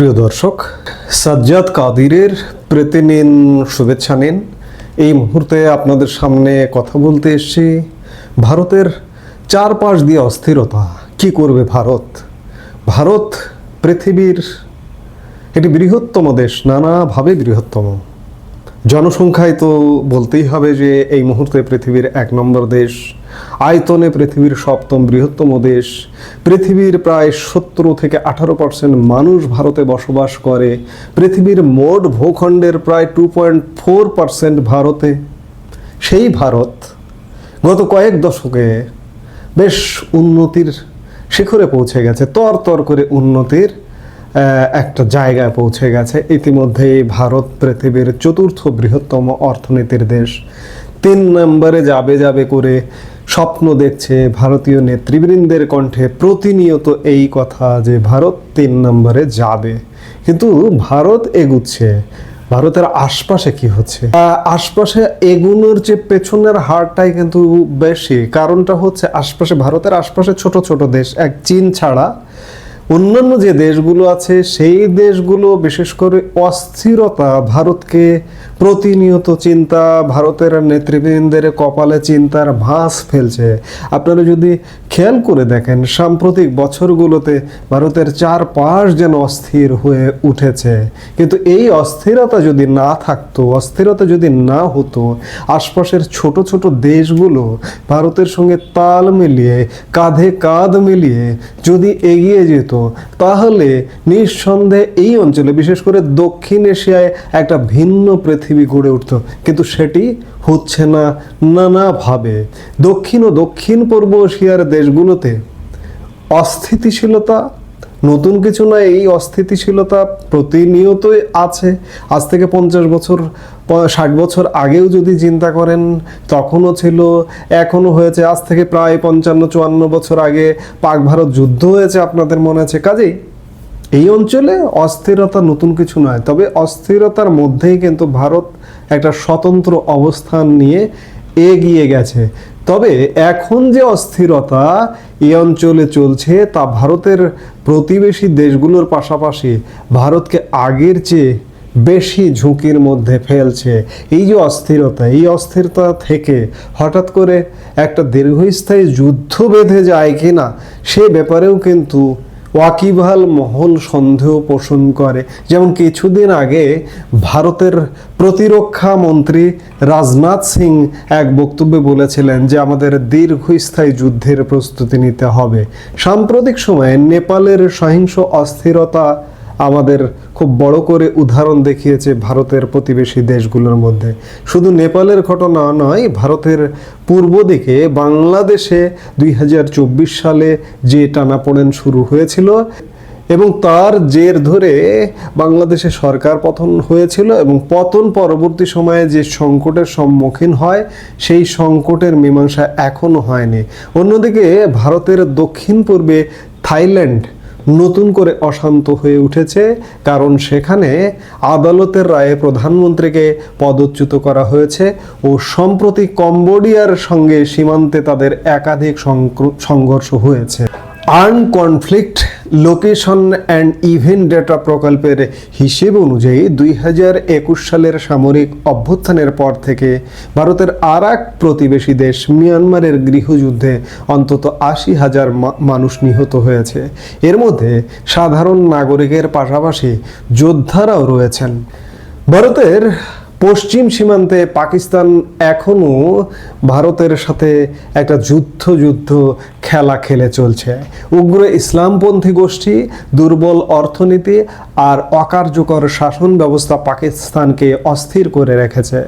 প্রিয় দর্শক, সাজ্জাদ কাদিরের প্রীতি নিন শুভেচ্ছা নিন। এই মুহূর্তে আপনাদের সামনে কথা বলতে এসছি ভারতের চারপাশ দিয়ে অস্থিরতা। কি করবে ভারত? ভারত পৃথিবীর একটি বৃহত্তম দেশ, নানাভাবে বৃহত্তম। জনসংখ্যায় তো বলতেই হবে যে এই মুহূর্তে পৃথিবীর এক নম্বর দেশ আয়তনে পৃথিবীর সপ্তম বৃহত্তম দেশ। পৃথিবীর প্রায় সত্তর থেকে আঠারো পার্সেন্ট মানুষ ভারতে বসবাস করে। পৃথিবীর মোট ভূখণ্ডের প্রায় টু পয়েন্ট ফোর পার্সেন্ট ভারতে। সেই ভারত গত কয়েক দশকে বেশ উন্নতির শিখরে পৌঁছে গেছে, তর তর করে উন্নতির একটা জায়গায় পৌঁছে গেছে। ইতিমধ্যেই ভারত পৃথিবীর চতুর্থ বৃহত্তম অর্থনীতির দেশ। তিন নম্বরে যাবে যাবে করে স্বপ্ন দেখছে ভারতীয় নেতৃবৃন্দের কণ্ঠে প্রতিনিয়ত এই কথা যে ভারত তিন নম্বরে যাবে। কিন্তু ভারত এগুচ্ছে। ভারতের আশপাশে কি হচ্ছে? আশপাশে এগুনোর যে পেছনের হারটাই কিন্তু বেশি। কারণটা হচ্ছে আশপাশে ভারতের আশপাশে ছোট ছোট দেশ, এক চীন ছাড়া অন্যান্য যে দেশগুলো আছে, সেই দেশগুলো বিশেষ করে অস্থিরতা, ভারতকে প্রতিনিয়ত চিন্তা, ভারতের নেতৃবৃন্দের কপালে চিন্তার ভাঁজ ফেলছে। আপনারা যদি খেয়াল করে দেখেন, সাম্প্রতিক বছরগুলোতে ভারতের চার পাশ যেন অস্থির হয়ে উঠেছে। কিন্তু এই অস্থিরতা যদি না থাকতো, অস্থিরতা যদি না হতো, আশপাশের ছোট ছোট দেশগুলো ভারতের সঙ্গে তাল মিলিয়ে, কাঁধে কাঁধ মিলিয়ে যদি এগিয়ে যেত তাহলে নিঃসন্দেহে এই অঞ্চলে, বিশেষ করে দক্ষিণ এশিয়ায় একটা ভিন্ন পৃথিবী গড়ে উঠত। কিন্তু সেটি হচ্ছে না নানাভাবে। দক্ষিণ ও দক্ষিণ পূর্ব এশিয়ার দেশগুলোতে অস্থিতিশীলতা নতুন কিছু না, এই অস্থিতিশীলতা প্রতিনিয়তই আছে। আজ থেকে পঞ্চাশ বছর ষাট বছর আগেও যদি চিন্তা করেন, তখনও ছিল, এখনও হয়েছে। আজ থেকে প্রায় পঞ্চান্ন, চুয়ান্ন বছর আগে পাক ভারত যুদ্ধ হয়েছে আপনাদের মনে আছে? কাজেই এই অঞ্চলে অস্থিরতা নতুন কিছু নয়, তবে অস্থিরতার মধ্যেই কিন্তু ভারত একটা স্বতন্ত্র অবস্থান নিয়ে এগিয়ে গেছে। তবে এখন যে অস্থিরতা এই অঞ্চলে চলছে তা ভারতের প্রতিবেশী দেশগুলোর পাশাপাশি ভারতকে আগের চেয়ে বেশি ঝুঁকির মধ্যে ফেলছে। এই যে অস্থিরতা, এই অস্থিরতা থেকে হঠাৎ করে একটা দীর্ঘস্থায়ী যুদ্ধ বেঁধে যায় কিনা, সে ব্যাপারেও কিন্তু ওয়াকিবহাল মহল সন্দেহ পোষণ করে। যেমন কিছুদিন আগে ভারতের প্রতিরক্ষা মন্ত্রী রাজনাথ সিং এক বক্তব্যে বলেছিলেন যে আমাদের দীর্ঘস্থায়ী যুদ্ধের প্রস্তুতি নিতে হবে। সাম্প্রতিক সময়ে নেপালের সহিংস অস্থিরতা আমাদের খুব বড় করে উদাহরণ দেখিয়েছে ভারতের প্রতিবেশী দেশগুলোর মধ্যে। শুধু নেপালের ঘটনা নয়, ভারতের পূর্ব দিকে বাংলাদেশে দুই হাজার চব্বিশ সালে যে টানাপোড়েন শুরু হয়েছিল এবং তার জের ধরে বাংলাদেশে সরকার পতন হয়েছিল এবং পতন পরবর্তী সময়ে যে সংকটের সম্মুখীন হয়, সেই সংকটের মীমাংসা এখনও হয়নি। অন্যদিকে ভারতের দক্ষিণ পূর্বে থাইল্যান্ড নতুন করে অশান্ত হয়ে উঠেছে, কারণ সেখানে আদালতের রায়ে প্রধানমন্ত্রীকে পদচ্যুত করা হয়েছে ও সম্প্রতি কম্বোডিয়ার সঙ্গে সীমান্তে তাদের একাধিক সংঘর্ষ হয়েছে। Armed conflict location and event data প্রকল্পের হিসেব অনুযায়ী দুই হাজার একুশ সালের সামরিক অভ্যুত্থানের পর থেকে ভারতের আর এক প্রতিবেশী দেশ মিয়ানমারের গৃহযুদ্ধে অন্তত আশি হাজার মানুষ নিহত হয়েছে। এর মধ্যে সাধারণ নাগরিকের পাশাপাশি যোদ্ধারাও রয়েছেন। ভারতের পশ্চিম সীমান্তে পাকিস্তান এখনও ভারতের সাথে একটা যুদ্ধ যুদ্ধ খেলা খেলে চলছে। উগ্র ইসলামপন্থী গোষ্ঠী, দুর্বল অর্থনীতি আর অকার্যকর শাসন ব্যবস্থা পাকিস্তানকে অস্থির করে রেখেছে।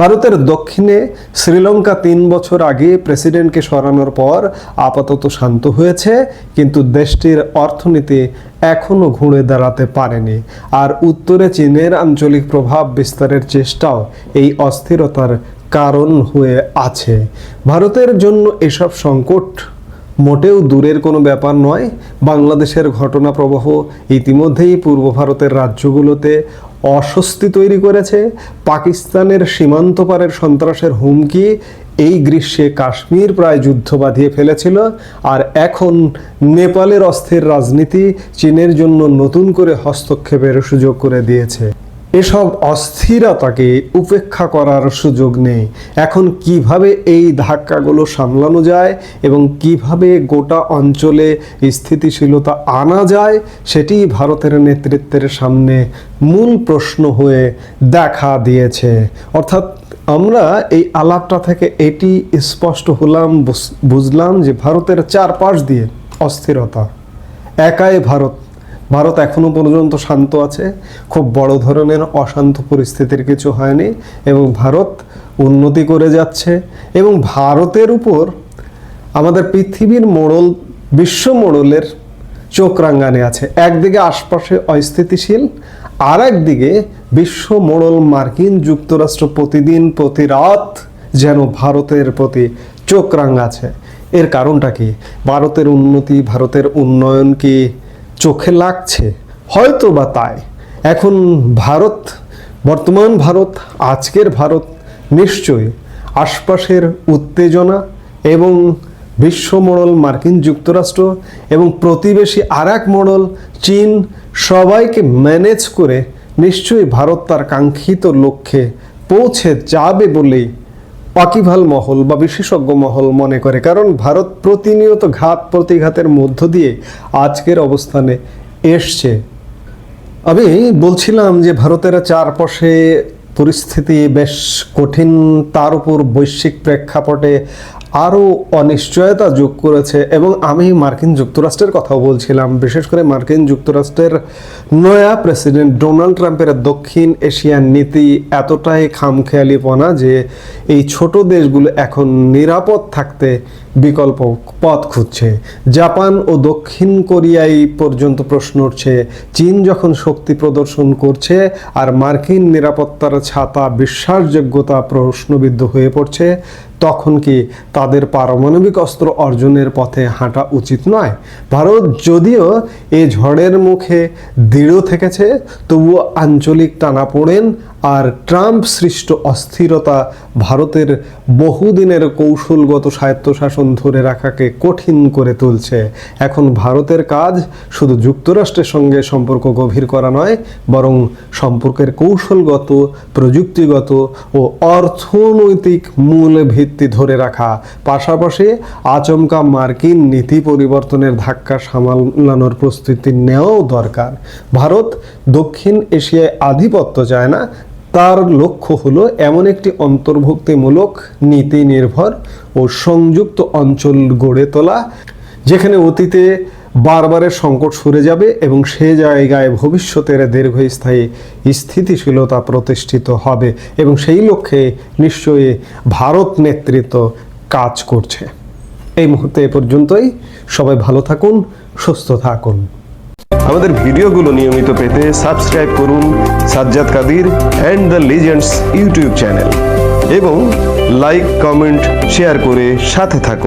ভারতের দক্ষিণে শ্রীলঙ্কা তিন বছর আগে প্রেসিডেন্টকে সরানোর পর আপাতত শান্ত হয়েছে, কিন্তু দেশটির অর্থনীতি এখনও ঘুরে দাঁড়াতে পারেনি। আর উত্তরে চীনের আঞ্চলিক প্রভাব বিস্তারের চেষ্টাও এই অস্থিরতার কারণ হয়ে আছে। ভারতের জন্য এসব সংকট মোটেও দূরের কোনো ব্যাপার নয়। বাংলাদেশের ঘটনা প্রবাহ ইতিমধ্যেই পূর্ব ভারতের রাজ্যগুলোতে অস্বস্তি তৈরি করেছে। পাকিস্তানের সীমান্ত পারের সন্ত্রাসের হুমকি এই গ্রীষ্মে কাশ্মীর প্রায় যুদ্ধ বাঁধিয়ে ফেলেছিল, আর এখন নেপালের অস্থির রাজনীতি চীনের জন্য নতুন করে হস্তক্ষেপের সুযোগ করে দিয়েছে। এসব অস্থিরতাকে উপেক্ষা করার সুযোগ নেই। এখন কীভাবে এই ধাক্কাগুলো সামলানো যায় এবং কীভাবে গোটা অঞ্চলে স্থিতিশীলতা আনা যায়, সেটি ভারতের নেতৃত্বের সামনে মূল প্রশ্ন হয়ে দেখা দিয়েছে। অর্থাৎ আমরা এই আলাপটা থেকে এটি স্পষ্ট হলাম, বুঝ- বুঝলাম যে ভারতের চারপাশ দিয়ে অস্থিরতা। একাই ভারত। ভারত এখনও পর্যন্ত শান্ত আছে, খুব বড় ধরনের অশান্ত পরিস্থিতির কিছু হয়নি এবং ভারত উন্নতি করে যাচ্ছে এবং ভারতের উপর আমাদের পৃথিবীর মোড়ল, বিশ্ব মোড়লের চোখ রাঙ্গানে আছে। একদিকে আশপাশে অস্থিতিশীল আর একদিকে বিশ্ব মোড়ল মার্কিন যুক্তরাষ্ট্র প্রতিদিন, প্রতি রাত যেন ভারতের প্রতি চোখ রাঙাছে এর কারণটা কি? ভারতের উন্নতি, ভারতের উন্নয়ন কি চোখে লাগছে? হয়তো বা তাই। এখন ভারত, বর্তমান ভারত, আজকের ভারত নিশ্চয়ই আশপাশের উত্তেজনা এবং বিশ্ব মোড়ল মার্কিন যুক্তরাষ্ট্র এবং প্রতিবেশী আর এক মোড়ল, চীন, সবাইকে ম্যানেজ করে নিশ্চয়ই ভারত তার কাঙ্ক্ষিত লক্ষ্যে পৌঁছে যাবে বলেই পাকিভাল মহল বা বিশেষজ্ঞ মহল মনে করে। কারণ ভারত প্রতিনিয়ত ঘাত প্রতিঘাতের মধ্য দিয়ে আজকের অবস্থানে এসছে। আমি বলছিলাম যে ভারতের চারপাশে পরিস্থিতি বেশ কঠিন, তার উপর বৈশ্বিক প্রেক্ষাপটে আরও অনিশ্চয়তা যোগ করেছে এবং আমি মার্কিন যুক্তরাষ্ট্রের কথাও বলছিলাম। বিশেষ করে মার্কিন যুক্তরাষ্ট্রের নয়া প্রেসিডেন্ট ডোনাল্ড ট্রাম্পের দক্ষিণ এশিয়ার নীতি এতটাই খামখেয়ালিপনা যে এই ছোট দেশগুলো এখন নিরাপদ থাকতে বিকল্প পথ খুঁজছে। জাপান ও দক্ষিণ কোরিয়ায় পর্যন্ত প্রশ্ন উঠছে, চীন যখন শক্তি প্রদর্শন করছে আর মার্কিন নিরাপত্তার ছাতা বিশ্বাসযোগ্যতা প্রশ্নবিদ্ধ হয়ে পড়ছে, তখন কি তাদের পারমাণবিক অস্ত্র অর্জনের পথে হাঁটা উচিত নয়? ভারত যদিও এ ঝড়ের মুখে দৃঢ় থেকেছে, তবুও আঞ্চলিক টানাপোড়েন আর ট্রাম্প সৃষ্ট অস্থিরতা ভারতের বহুদিনের কৌশলগত স্বায়ত্তশাসন ধরে রাখাকে কঠিন করে তুলছে। এখন ভারতের কাজ শুধু যুক্তরাষ্ট্রের সঙ্গে সম্পর্ক গভীর করা নয়, বরং সম্পর্কের কৌশলগত, প্রযুক্তিগত ও অর্থনৈতিক মূল ভিত্তি ধরে রাখা। পাশাপাশি আচমকা মার্কিন নীতি পরিবর্তনের ধাক্কা সামলানোর প্রস্তুতি নেওয়াও দরকার। ভারত দক্ষিণ এশিয়ায় আধিপত্য চায় না তার লক্ষ্য হলো এমন একটি অন্তর্ভুক্তিমূলক নীতি নির্ভর ও সংযুক্ত অঞ্চল গড়ে তোলা, যেখানে অতীতে বারবারের সংকট সরে যাবে এবং সে জায়গায় ভবিষ্যতের দীর্ঘস্থায়ী স্থিতিশীলতা প্রতিষ্ঠিত হবে এবং সেই লক্ষ্যে নিশ্চয়ই ভারত নেতৃত্ব কাজ করছে। এই মুহূর্তে এ পর্যন্তই। সবাই ভালো থাকুন, সুস্থ থাকুন। আমাদের ভিডিওগুলো নিয়মিত পেতে সাবস্ক্রাইব করুন Sajjad Kadir and the legends YouTube channel এবং লাইক কমেন্ট শেয়ার করে সাথে থাকুন।